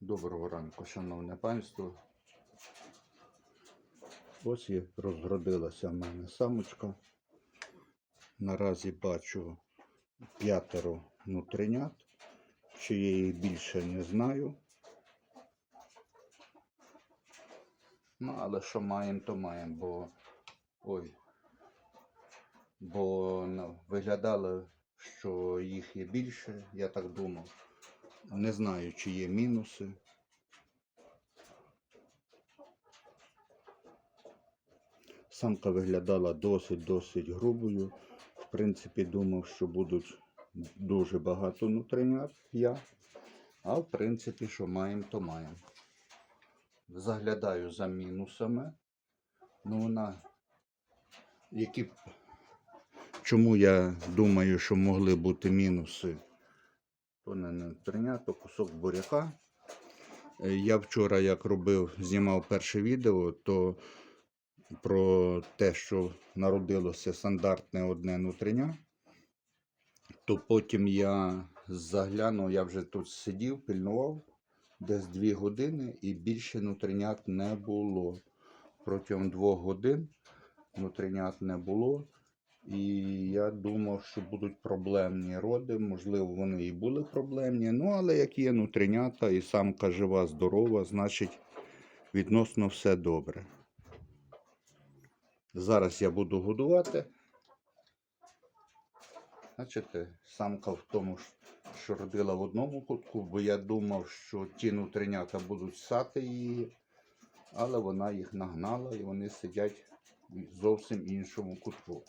Доброго ранку, шановне панство. Ось і розгородилася в мене самочка. Наразі бачу п'ятеро внутренят. Чи більше, не знаю. Ну, але що маємо, то маємо, бо ой. Бо ну, виглядало, що їх є більше, я так думав. Не знаю, чи є мінуси. Самка виглядала досить-досить грубою. В принципі, думав, що будуть дуже багато внутрішнят я. А в принципі, що маємо, то маємо. Заглядаю за мінусами. Ну, вона. Які... Чому я думаю, що могли бути мінуси? То не внутрішня, то кусок буряка. Е, Я вчора, як робив, знімав перше відео, то про те, що народилося стандартне одне внутрішня, то потім я заглянув, я вже тут сидів, пильнував десь дві години і більше внутрішнят не було. Протягом двох годин внутрішнят не було. І я думав, що будуть проблемні роди. Можливо, вони і були проблемні. Ну, але як є внутрішнята і самка жива, здорова, значить відносно все добре. Зараз я буду годувати. Бачите, самка в тому, що родила в одному кутку, бо я думав, що ті внутрішнята будуть сати її, але вона їх нагнала і вони сидять в зовсім іншому кутку.